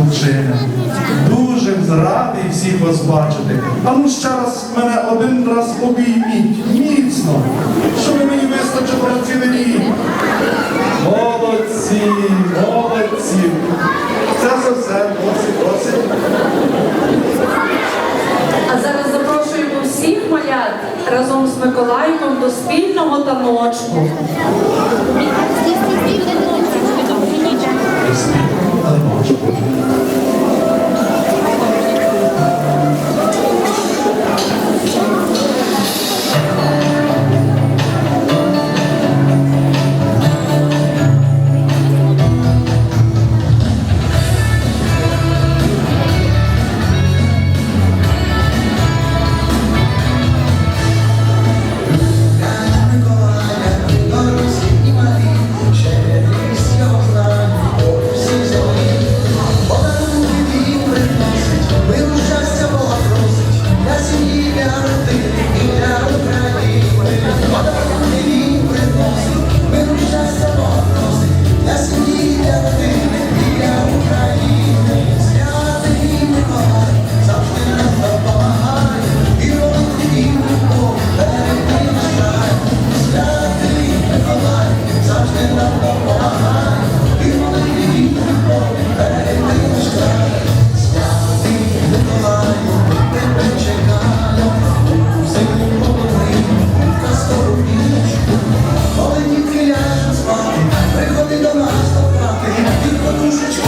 Лукшина. Дуже зрадий всіх вас бачити. А ну ще раз мене один раз обійміть міцно, щоб мені вистачило на цілий рік. Молодці, молодці. Це за все, досить, досить. А зараз запрошуємо всіх малят разом з Миколаєм до спільного таночку. Jesus.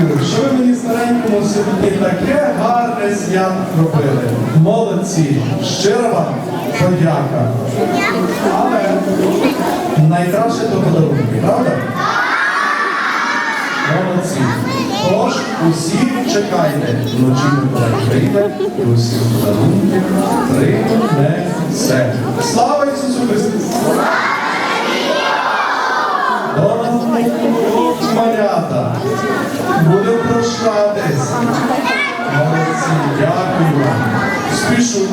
що ви мені старенькому сьогодні таке гарне свят робили. Молодці, щира вам подяка. Але найкраще до подарунки, правда? Молодці. Тож усіх чекайте, вночі Миколай прийде, і усі подарунки принесе. Слава Ісусу Христу! Будемо прощатись. Молодці, дякую вам. Спішу.